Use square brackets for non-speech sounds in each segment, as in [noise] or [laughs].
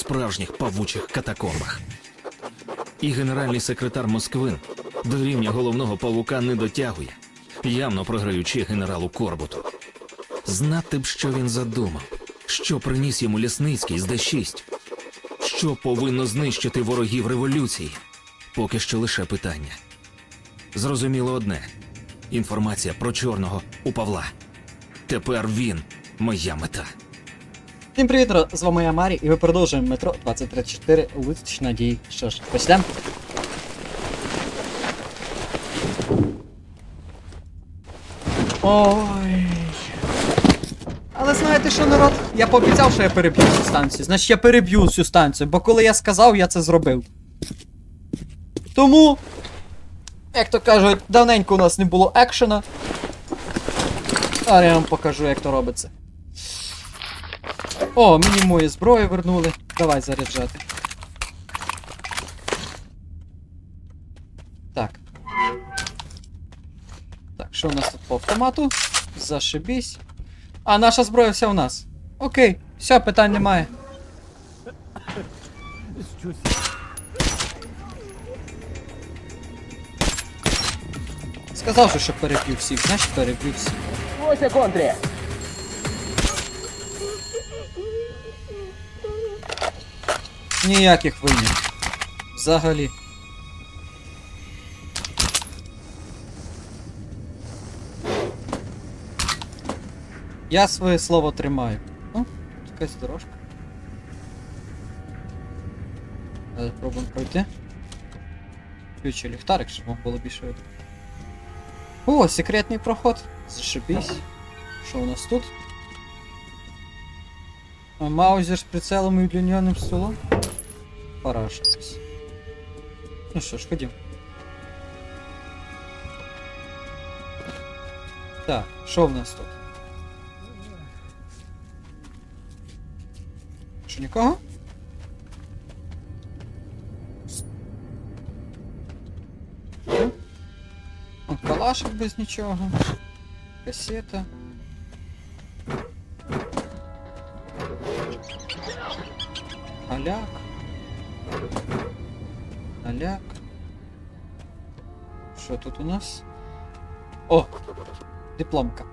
справжніх павучих катакомбах. І генеральний секретар Москвин до рівня головного павука не дотягує, явно програючи генералу Корбуту. Знати б, що він задумав, що приніс йому Лісницький з Д6, що повинно знищити ворогів революції. Поки що лише питання. Зрозуміло одне: інформація про чорного у Павла. Тепер він моя мета. Всім привіт, з вами я Марі, і ми продовжуємо метро 2034 Луч Надії. Що ж, почнемо? Ой. Але знаєте що, народ? Я пообіцяв, що я переб'ю цю станцію. Значить я переб'ю цю станцію, бо коли я сказав, я це зробив. Тому, як то кажуть, давненько у нас не було екшена. А я вам покажу, як то робиться. О, мені мою зброю вернули. Давай заряджати. Так. Так, що у нас тут по автомату? Зашибісь. А, наша зброя вся у нас. Окей, все, питань немає. Сказав, що переб'ю всіх, значить переб'ю всіх. Ось контрі. Ніяких винів. Взагалі. Я своє слово тримаю. Ну, якась дорожка. Давай пробуємо пройти. Включу ліхтарик, щоб вам було більше видно. О, секретний проход. Зашибісь. Що у нас тут? Маузер з прицелом і удліненим стволом? Параша якась. Ну що ж, ходім. Так, що в нас тут? Що нікого? Ні? О, Калашик без нічого. Касета. Аляк. Аляк. Що тут у нас? О! Дипломка.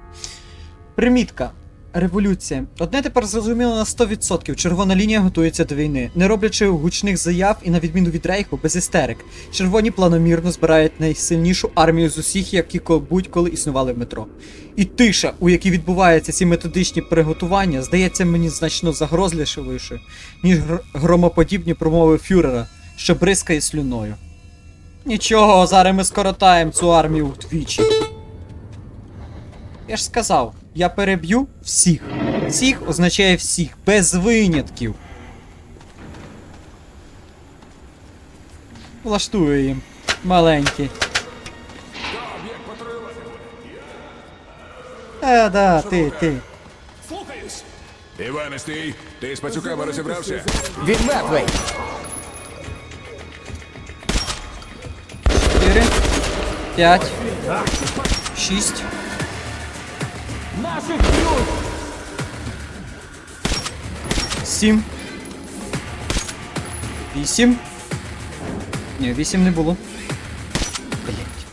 Примітка. Революція. Одне тепер зрозуміло на 100%. Червона лінія готується до війни, не роблячи гучних заяв і на відміну від рейху, без істерик. Червоні планомірно збирають найсильнішу армію з усіх, які будь-коли існували в метро. І тиша, у якій відбуваються ці методичні приготування, здається мені значно загрозливішою, ніж громоподібні промови фюрера, що бризкає слюною. Нічого, зараз ми скоротаємо цю армію вдвічі. Я ж сказав, я переб'ю всіх. Всіх означає всіх, без винятків. Влаштую їм. Маленький. Е, да, ти, ти. Іване, стій! Ти з пацюками розібрався? Він мертвий. Чотири. П'ять. Шість. Сім. Вісім. Ні, вісім не було. Блять.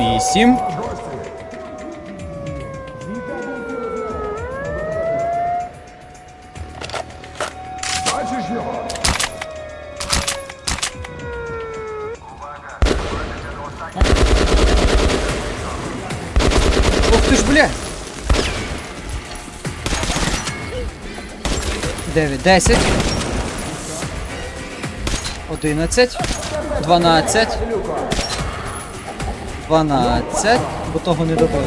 Вісім. 10. 11. 12. 12. Бо того не добили.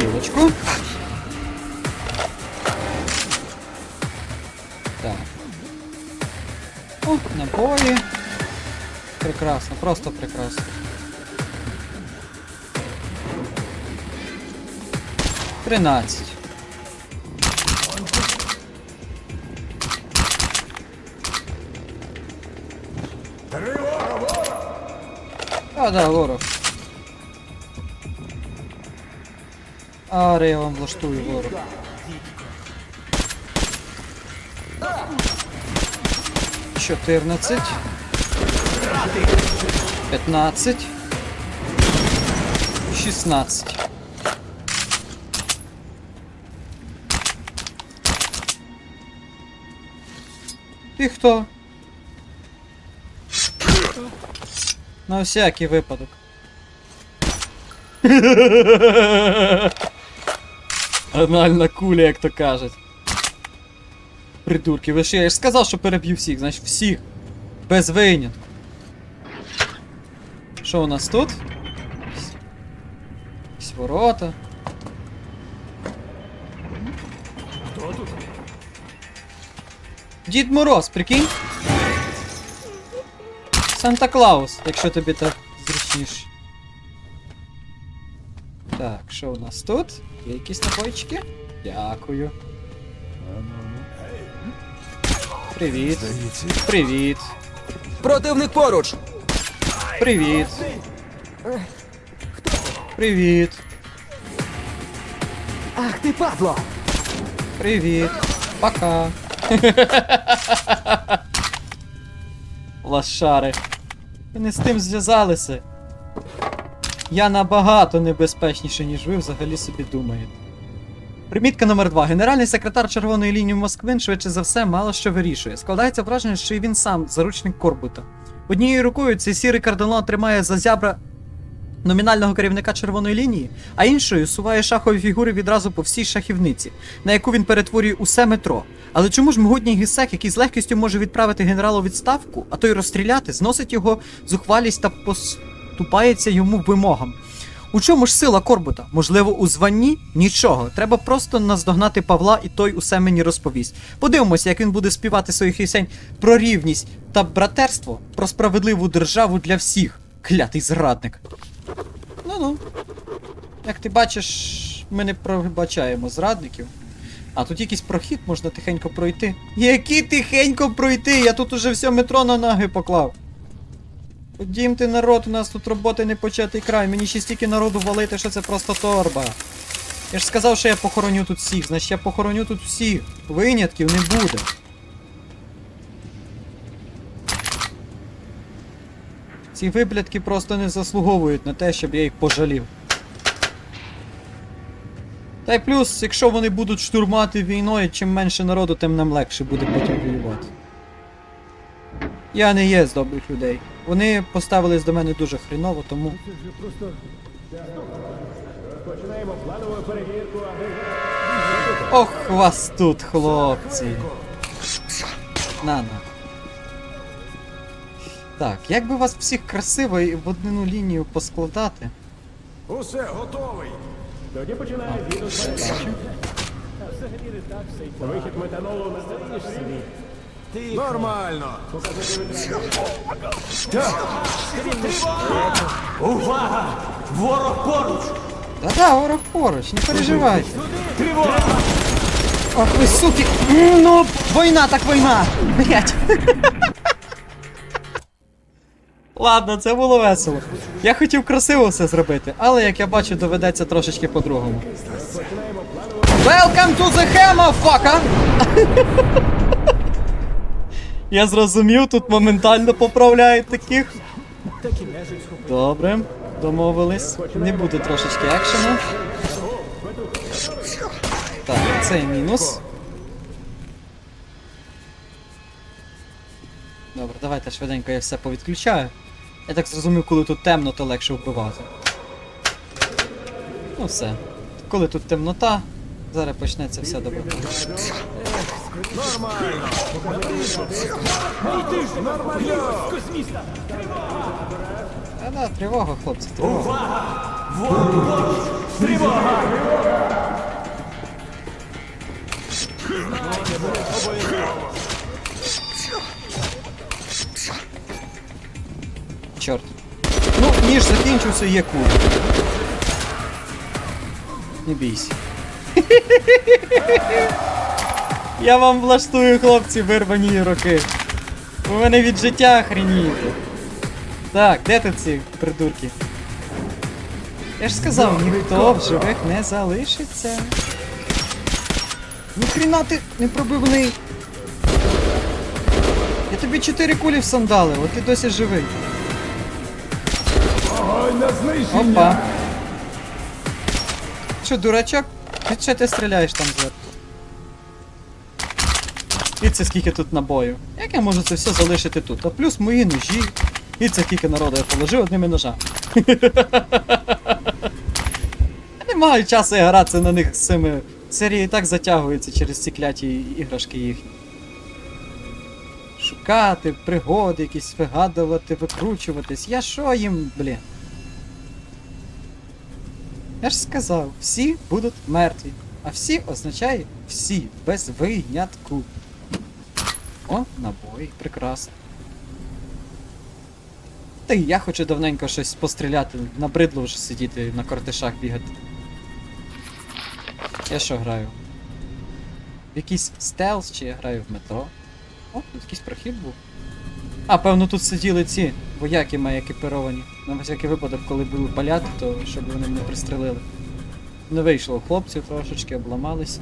Білочку. Так. О, набої. Прекрасно, просто прекрасно. Тринадцять. Да, ворог. Аре, я вам влаштую ворог. Чотирнадцять. П'ятнадцять. Шістнадцять. Ти хто? На всякий випадок. Анальна куля, як то кажуть. Придурки, ви що, я ж сказав, що переб'ю всіх, значить всіх. Без винятку. Що у нас тут? Якісь ворота. Хто тут? Дід Мороз, прикинь? Санта Клаус, якщо тобі так зручніше. Так, що у нас тут? Є якісь набойчики? Дякую. Привіт. Привіт. Противник поруч! Привіт. Привіт. Ах ти падло! Привіт. Пока. [laughs] Лошари. Ви не з тим зв'язалися. Я набагато небезпечніше, ніж ви взагалі собі думаєте. Примітка номер 2. Генеральний секретар Червоної лінії Москвин швидше за все мало що вирішує. Складається враження, що і він сам заручник Корбута. Однією рукою цей сірий кардинал тримає за зябра номінального керівника червоної лінії, а іншою суває шахові фігури відразу по всій шахівниці, на яку він перетворює усе метро. Але чому ж могутній гісек, який з легкістю може відправити генерала у відставку, а то й розстріляти, зносить його зухвалість та поступається йому вимогам? У чому ж сила Корбута? Можливо, у званні? Нічого. Треба просто наздогнати Павла, і той усе мені розповість. Подивимося, як він буде співати своїх пісень про рівність та братерство, про справедливу державу для всіх. Клятий зрадник. Ну. Як ти бачиш, ми не пробачаємо зрадників. А тут якийсь прохід можна тихенько пройти. Який тихенько пройти? Я тут уже все метро на ноги поклав. Ходімте, народ, у нас тут роботи не початий край. Мені ще стільки народу валити, що це просто торба. Я ж сказав, що я похороню тут всіх, значить я похороню тут всіх. Винятків не буде. Ці виблядки просто не заслуговують на те, щоб я їх пожалів. Та й плюс, якщо вони будуть штурмати війною, чим менше народу, тим нам легше буде потім воювати. Я не є з добрих людей. Вони поставились до мене дуже хріново, тому. Ох, вас тут, хлопці. На на. Так, як би вас всіх красиво і в одну лінію поскладати? Усе, готовий. Тоді починає згідно з Бачу. взагалі не так все. й Вихід метанолу стороні ж собі. Нормально. Увага! Ворог поруч! Да-да, ворог поруч, не переживайте. Ох ви суки! Ну, війна так війна! Блять. Ладно, це було весело. Я хотів красиво все зробити, але як я бачу, доведеться трошечки по-другому. Welcome to the Hammer, fucker! [laughs] Я зрозумів, тут моментально поправляють таких. Добре, домовились. Не буде трошечки екшену. Так, це мінус. Добре, давайте швиденько я все повідключаю. Я так зрозумів, коли тут темно, то легше вбивати. Ну все. Коли тут темнота, зараз почнеться все добре. А да, тривога, хлопці, тривога. Чорт. Ну, ніж закінчився, є кур. Не бійся. Я вам влаштую, хлопці, вирвані роки. У мене від життя хренієте. Так, де тут ці придурки? Я ж сказав, ніхто в живих не залишиться. Ніхрена ти не пробивний. Я тобі чотири кулі всандали, от ти досі живий. Знищення! Опа. Що, дурачок? Ти що ти стріляєш там зверху? І це скільки тут набоїв. Як я можу це все залишити тут? А плюс мої ножі. І це скільки народу я положив одними ножами. Я [laughs] не маю часу гратися на них з цими. Серії і так затягуються через ці кляті іграшки їхні. Шукати, пригоди якісь вигадувати, викручуватись. Я що їм, блін? Я ж сказав, всі будуть мертві. А всі означає всі, без винятку. О, набої, прекрасно. Та й я хочу давненько щось постріляти, набридло вже сидіти на кортишах бігати. Я що граю? В якийсь стелс чи я граю в метро? О, тут якийсь прохід був. А, певно, тут сиділи ці вояки мої екіпіровані. На всякий випадок, коли були паляти, то щоб вони мене пристрелили. Не вийшло хлопців трошечки, обламалися.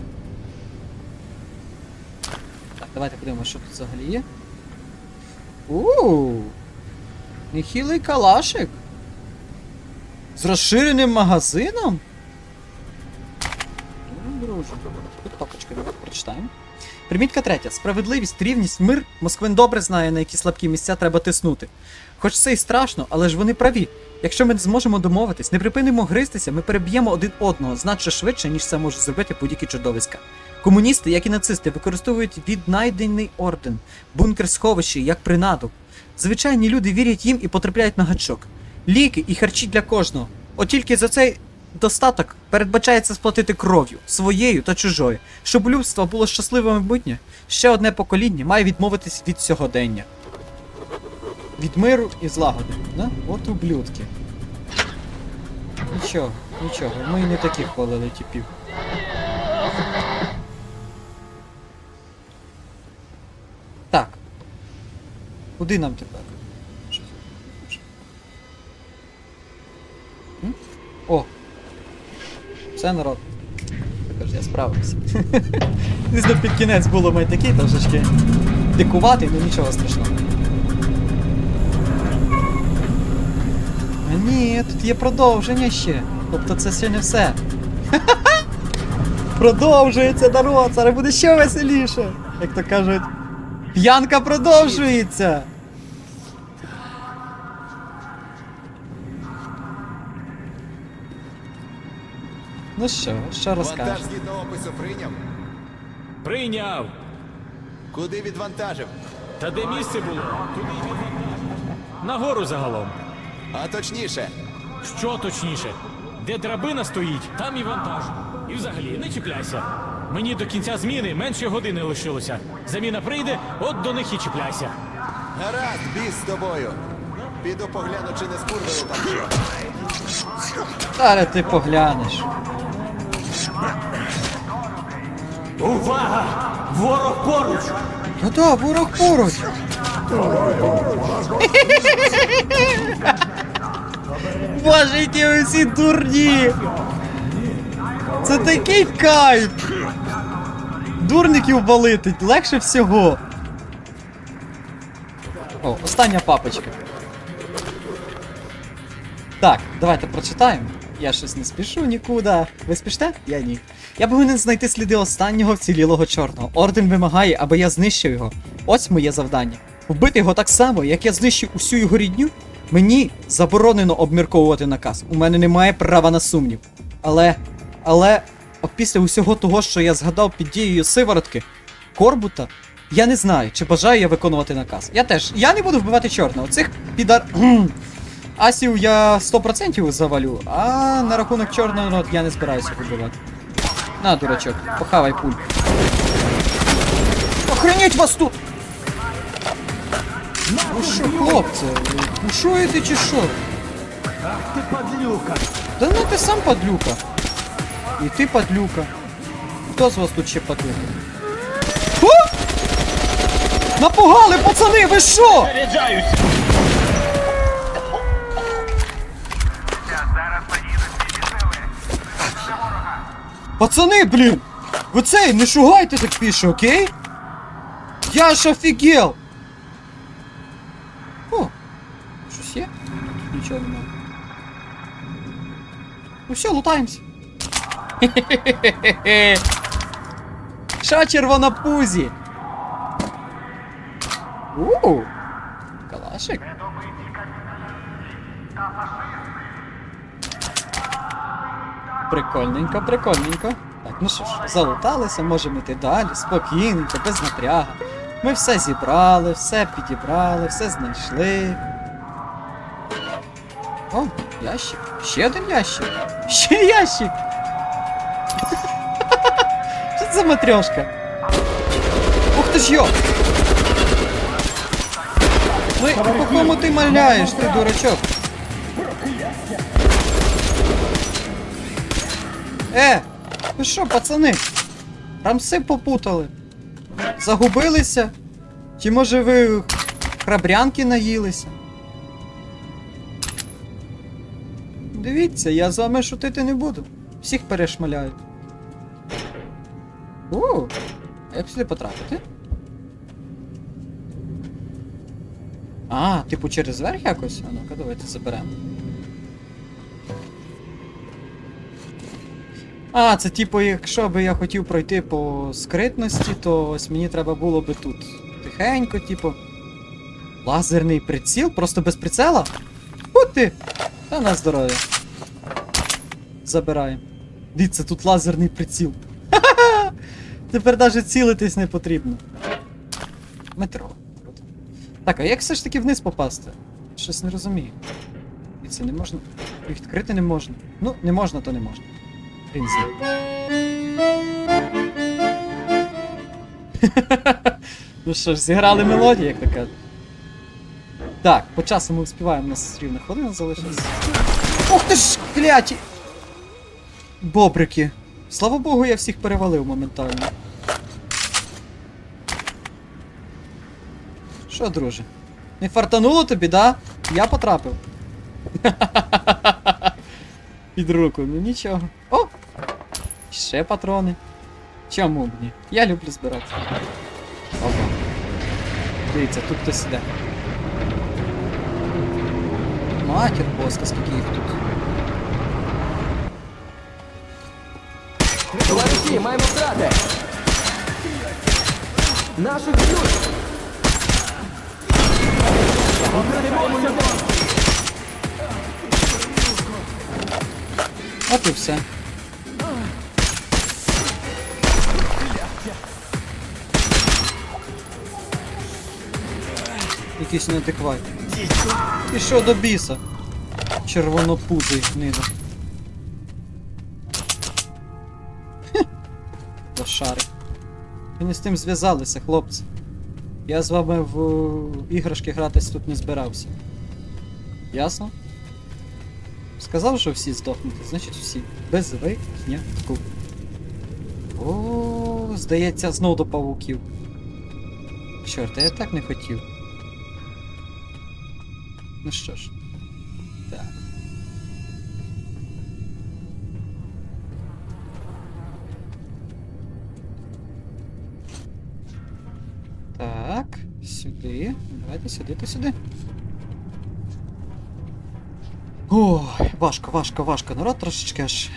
Так, давайте подивимося, що тут взагалі є. Ууу! Нехилий калашик. З розширеним магазином? Ну, друже. Тут топочки, давайте прочитаємо. Примітка третя. Справедливість, рівність, мир. Москвин добре знає, на які слабкі місця треба тиснути. Хоч це і страшно, але ж вони праві. Якщо ми не зможемо домовитись, не припинимо гристися, ми переб'ємо один одного значно швидше, ніж це може зробити будь-які чудовиська. Комуністи, як і нацисти, використовують віднайдений орден, бункер сховище як принаду. Звичайні люди вірять їм і потрапляють на гачок. Ліки і харчі для кожного. От тільки за цей достаток передбачається сплатити кров'ю, своєю та чужою. Щоб у людства було щасливе майбутнє, ще одне покоління має відмовитись від сьогодення. Від миру і злагоди. Да? От ублюдки. Нічого, нічого, ми не таких хвалили типів. Так. Куди нам тепер? М? О! Все народ. Також я справився. [laughs] Звісно, під кінець було ми такі трошечки дикувати, ну нічого страшного. А ні, тут є продовження ще. Тобто це ще не все. [laughs] Продовжується народ, зараз буде ще веселіше. Як то кажуть, п'янка продовжується. Ну що, що Вантаж розкажеш? згідно опису прийняв. Прийняв. Куди відвантажив? Та де місце було? Туди й відвантажив. Нагору загалом. А точніше, Що точніше? Де драбина стоїть, там і вантаж. І взагалі не чіпляйся. Мені до кінця зміни менше години лишилося. Заміна прийде, от до них і чіпляйся. гаразд, біс з тобою. Піду погляну, чи не скурвили там. Зараз ти поглянеш. Увага! Ворог поруч! Ну да, ворог поруч. Боже, які ви всі дурні! Це такий кайф! Дурників валити легше всього. О, остання папочка. Так, давайте прочитаємо. Я щось не спішу нікуди. Ви спіште? Я ні. Я повинен знайти сліди останнього вцілілого чорного. Орден вимагає, аби я знищив його. Ось моє завдання. Вбити його так само, як я знищив усю його рідню. Мені заборонено обмірковувати наказ. У мене немає права на сумнів. Але. Але. Після усього того, що я згадав під дією сиворотки, Корбута, я не знаю, чи бажаю я виконувати наказ. Я теж. Я не буду вбивати чорного. Цих підар. [clears throat] Асів я 100% завалю, а на рахунок чорного ну, я не збираюся вибивати. На, дурачок, похавай пуль. Охренеть вас тут! Ну що, хлопці, ти чи що? Ти падлюка! Да ну ти сам падлюка. І ти падлюка. Хто з вас тут ще падлюка? О! Напугали, пацани, ви що? Заряджаюсь! Пацани, блін! Ви цей, не шугайте так піше, окей? Я ж офігел! О, щось є? Тут нічого немає. Ну все, лутаємось. Хе-хе-хе-хе-хе. [laughs] Ша червонопузі! Ууу! Калашик. Прикольненько, прикольненько. Так, ну що ж, залуталися, можемо йти далі, спокійненько, без напряга. Ми все зібрали, все підібрали, все знайшли. О, ящик. Ще один ящик. Ще ящик. Що це за матрьошка? Ух ти ж йо! І по кому ти маляєш, ти дурачок? Е, ви що, пацани? Рамси попутали. Загубилися? Чи може ви храбрянки наїлися? Дивіться, я з вами шутити не буду. Всіх перешмаляють. О, як сюди потрапити? А, типу через верх якось? А ну-ка, давайте заберемо. А, це типу, якщо би я хотів пройти по скритності, то ось мені треба було би тут тихенько, типу. Лазерний приціл? Просто без прицела? Ти! Та на здоров'я. Забираємо. Дивіться, тут лазерний приціл. Ха-ха-ха! [laughs] Тепер навіть цілитись не потрібно. Метро. Так, а як все ж таки вниз попасти? Щось не розумію. І не можна. Відкрити не можна. Ну, не можна, то не можна. З [laughs] ну що ж, зіграли мелодію, як така. Так, по часу ми успіваємо, у нас рівно хвилина залишилась. Ох ти ж, кляті! Бобрики. Слава Богу, я всіх перевалив моментально. Що, друже? Не фартануло тобі, да? Я потрапив. [laughs] Під руку, ну нічого. О! Ще патрони. Чому б ні? Я люблю збирати. Опа. Дивіться, тут хтось іде. Матір боска, скільки їх тут. Товариші, маємо втрати! Наших б'ють! От і все. Якийсь неадекватний. І що до біса? Червонопузий гнида. Лошари. Ви не з тим зв'язалися, хлопці. Я з вами в е, іграшки гратись тут не збирався. Ясно? Сказав, що всі здохнути, значить всі. Без винятку. О, здається, знов до павуків. Чорт, я так не хотів. Ну що ж. Так. Так, сюди. Давайте сюди та сюди. Ой, важко, важко, важко. Народ трошечки аж.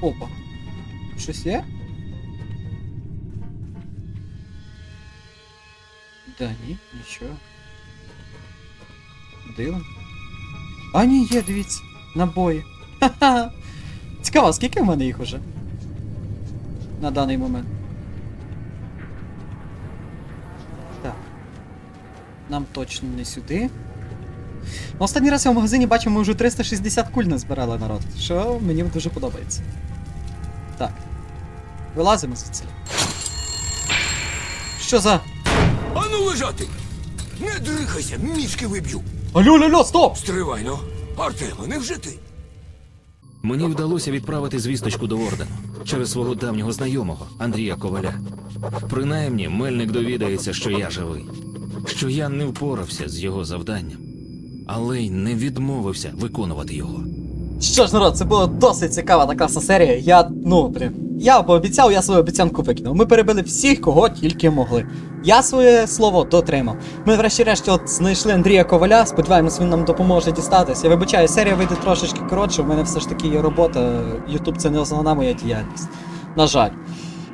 Опа. Щось є? Да ні, нічого. Дивно. А ні, є, дивіться. Набої. Ха-ха. Цікаво, скільки в мене їх уже? На даний момент. Так. Нам точно не сюди. Ну, Останній раз я в магазині бачив, ми вже 360 куль назбирали народ, що мені дуже подобається. Так. Вилазимо звідси. Що за. Ану лежати! Не дрихайся, мізки виб'ю! Алло, алло, стоп! Стривай, ну! Артема, не вже ти? Мені вдалося відправити звісточку до ордену через свого давнього знайомого Андрія Коваля. Принаймні, мельник довідається, що я живий, що я не впорався з його завданням, але й не відмовився виконувати його. Що ж, народ, це була досить цікава та класна серія. Я, ну, блін, я пообіцяв, я свою обіцянку викинув. Ми перебили всіх, кого тільки могли. Я своє слово дотримав. Ми врешті-решт от знайшли Андрія Коваля, сподіваємось, він нам допоможе дістатися. Я вибачаю, серія вийде трошечки коротше, у мене все ж таки є робота. Ютуб це не основна моя діяльність. На жаль.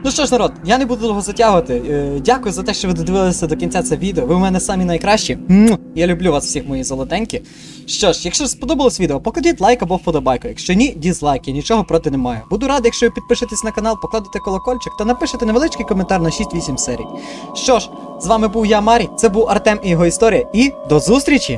Ну що ж, народ, я не буду довго затягувати. Е, дякую за те, що ви додивилися до кінця це відео. Ви у мене самі найкращі. Я люблю вас всіх, мої золотенькі. Що ж, якщо сподобалось відео, покладіть лайк або вподобайку. Якщо ні, дізлайк, я нічого проти не маю. Буду радий, якщо ви підпишетесь на канал, покладете колокольчик та напишете невеличкий коментар на 6-8 серій. Що ж, з вами був я, Марій, це був Артем і його історія, і до зустрічі!